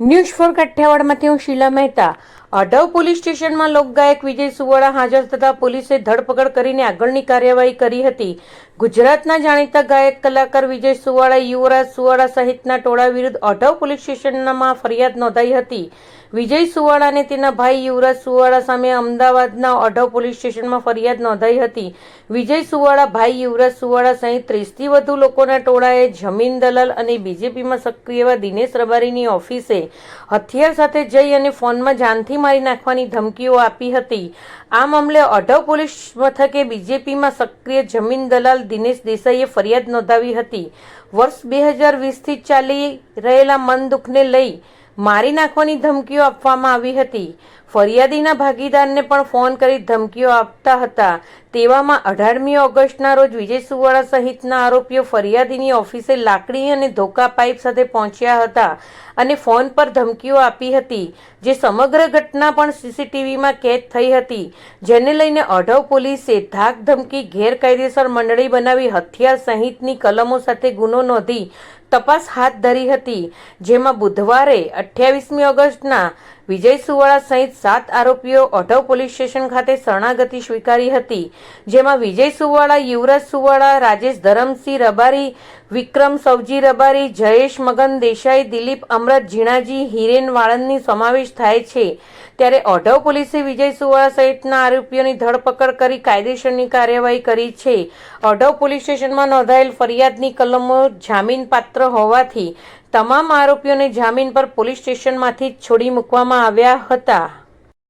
News for કઠિયાવાડમાંથી હું શીલા Mehta. અઢવ police સ્ટેશનમાં લોકગાયક વિજય સુવાળા હાજર થતા પોલીસે ધરપકડ કરીને આગળની કાર્યવાહી કરી હતી. ગુજરાતના જાણીતા ગાયક કલાકાર વિજય સુવાળા, યુવરાજ સુવાળા સહિતના ટોળા વિરુદ્ધ અઢવ પોલીસ સ્ટેશનમાં ફરિયાદ નોંધાઈ હતી. વિજય સુવાળા અને તેના ભાઈ યુવરાજ સુવાળા સામે અમદાવાદના અઢવ પોલીસ સ્ટેશનમાં ફરિયાદ નોંધાઈ હતી. વિજય સુવાળા, ભાઈ યુવરાજ સુવાળા સહિત ત્રીસથી વધુ લોકોના ટોળાએ જમીન દલાલ અને બીજેપીમાં સક્રિય એવા દિનેશ રબારીની ઓફિસે હથિયાર સાથે જઈ અને ફોનમાં જાનથી મારી નાખવાની ધમકીઓ આપી હતી. આ મામલે અઢવ પોલીસ મથકે બીજેપીમાં સક્રિય જમીન દલાલ દિનેશ દેસાઈએ ફરિયાદ નોંધાવી હતી. વર્ષ બે હજાર વીસથી ચાલી રહેલા મન દુઃખને લઈ મારી નાખવાની ધમકીઓ આપવામાં આવી હતી. ફરિયાદીના ભાગીદારને પણ ફોન કરી ધમકીઓ આપતા હતા. તેવામાં અઢારમી ઓગસ્ટના રોજ વિજય સુવાળા સહિતના આરોપીઓ ફરિયાદીની ઓફિસે લાકડી અને ધોકા પાઇપ સાથે પહોંચ્યા હતા અને ફોન પર ધમકીઓ આપી હતી, જે સમગ્ર ઘટના પણ સીસીટીવીમાં કેદ થઈ હતી. જેને લઈને અઢવ પોલીસે ધાક ધમકી ગેરકાયદેસર મંડળી બનાવી હથિયાર સહિતની કલમો સાથે ગુનો નોંધી તપાસ હાથ ધરી હતી, જેમાં બુધવારે અઠ્યાવીસમી ઓગસ્ટના વિજય સુવાળા સહિત સાત આરોપીઓ ઓઢવ પોલીસ સ્ટેશન ખાતે શરણાગતિ સ્વીકારી હતી, જેમાં વિજય સુવાળા, યુવરાજ સુવાળા, રાજેશ ધરમસિંહ રબારી વિક્રમ સવજી રબારી, જયેશ મગન દેસાઈ, દિલીપ અમરત ઝીણાજી હિરેન વાળંદની સમાવેશ થાય છે. ત્યારે અઢવ પોલીસે વિજય સુવાળા સહિતના આરોપીઓની ધરપકડ કરી કાયદેસરની કાર્યવાહી કરી છે. અઢવ પોલીસ સ્ટેશનમાં નોંધાયેલ ફરિયાદની કલમો જામીનપાત્ર હોવાથી તમામ આરોપીઓને જામીન પર પોલીસ સ્ટેશનમાંથી જ છોડી મૂકવામાં આવ્યા હતા.